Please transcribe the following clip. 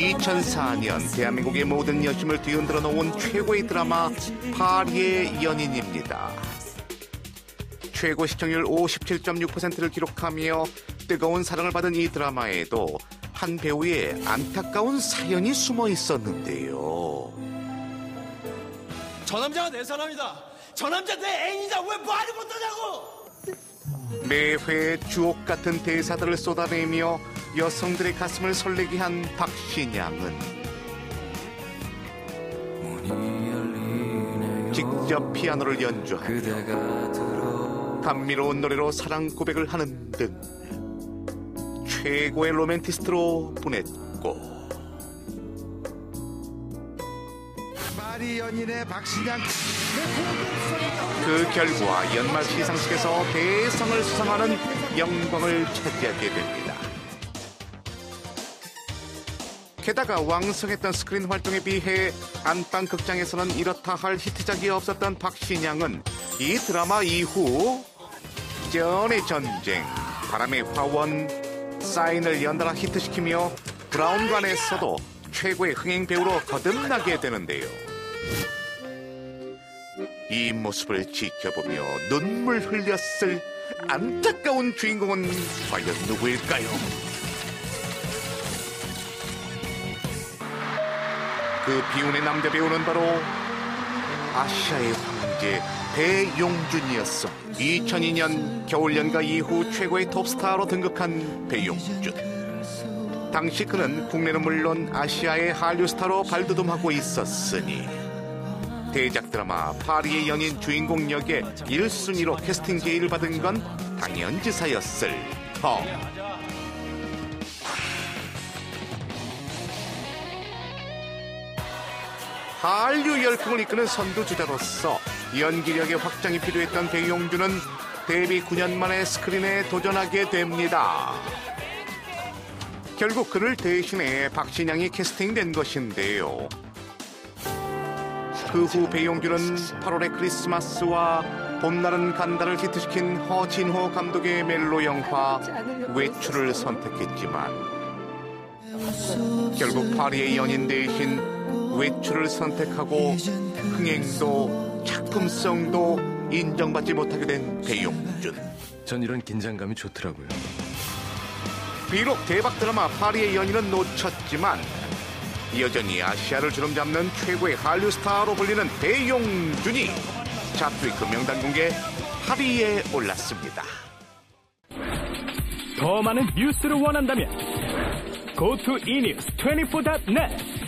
2004년 대한민국의 모든 여심을 뒤흔들어 놓은 최고의 드라마 파리의 연인입니다. 최고 시청률 57.6%를 기록하며 뜨거운 사랑을 받은 이 드라마에도 한 배우의 안타까운 사연이 숨어 있었는데요. 저 남자가 내 사람이다. 저 남자 내 애인이다. 왜 말을 못하냐고. 매회 주옥 같은 대사들을 쏟아내며 여성들의 가슴을 설레게 한 박신양은 직접 피아노를 연주하며 감미로운 노래로 사랑 고백을 하는 등 최고의 로맨티스트로 보냈고 파리 연인의 박신양 그 결과 연말 시상식에서 대상을 수상하는 영광을 차지하게 됩니다. 게다가 왕성했던 스크린 활동에 비해 안방 극장에서는 이렇다 할 히트작이 없었던 박신양은 이 드라마 이후 전의 전쟁, 바람의 화원, 사인을 연달아 히트시키며 브라운관에서도 최고의 흥행 배우로 거듭나게 되는데요. 이 모습을 지켜보며 눈물 흘렸을 안타까운 주인공은 과연 누구일까요? 그 비운의 남자 배우는 바로 아시아의 황제 배용준이었어. 2002년 겨울연가 이후 최고의 톱스타로 등극한 배용준. 당시 그는 국내는 물론 아시아의 한류 스타로 발돋움하고 있었으니 대작 드라마 파리의 연인 주인공 역에 1순위로 캐스팅 제의를 받은 건 당연지사였을 터. 한류 열풍을 이끄는 선두주자로서 연기력의 확장이 필요했던 배용준은 데뷔 9년 만에 스크린에 도전하게 됩니다. 결국 그를 대신해 박신양이 캐스팅된 것인데요. 그 후 배용준은 8월의 크리스마스와 봄날은 간다를 히트시킨 허진호 감독의 멜로 영화 외출을 선택했지만 결국 파리의 연인 대신 외출을 선택하고 흥행도 작품성도 인정받지 못하게 된 배용준. 전 이런 긴장감이 좋더라고요. 비록 대박 드라마 파리의 연인은 놓쳤지만 여전히 아시아를 주름잡는 최고의 한류 스타로 불리는 배용준이 잡스위크 명단 공개 8위에 올랐습니다. 더 많은 뉴스를 원한다면 go to enews24.net